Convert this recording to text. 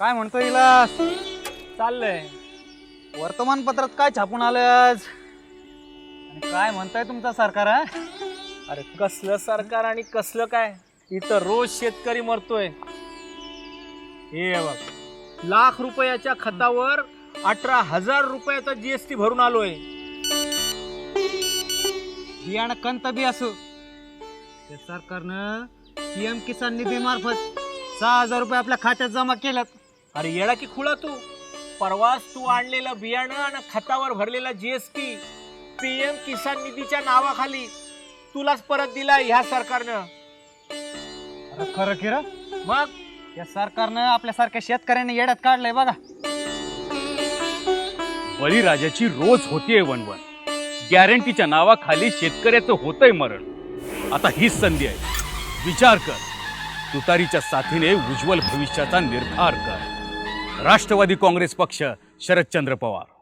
काय म्हणतो इलास? चाललंय. वर्तमानपत्रात काय छापून आलं आज? आणि काय म्हणताय तुमचं सरकार हा? अरे कसलं सरकार आणि कसलं काय? इथं रोज शेतकरी मरतोय. हे बघ लाख रुपयाच्या खतावर अठरा हजार रुपयाचा जीएसटी भरून आलोय. बियाणं कंत बी असो. त्या सरकारनं पीएम किसान निधी मार्फत सहा हजार रुपये आपल्या खात्यात जमा केल्यात. अरे येडा की खुळा तू? परवाच तू आणलेलं बियाणं आणि खतावर भरलेला जीएसटी पीएम किसान निधीच्या नावाखाली तुलाच परत दिला ह्या सरकारनं. अरे खरं खरं मग? या सरकारनं आपल्यासारख्या शेतकऱ्यांनी येड्यात काढलंय बघा. बळीराजाची रोज होतीये वणवण. गॅरंटीच्या नावाखाली शेतकऱ्याचं होतंय मरण. आता हीच संधी आहे. विचार कर. तुतारीच्या साथीने उज्ज्वल भविष्याचा निर्धार कर. राष्ट्रवादी काँग्रेस पक्ष शरदचंद्र पवार.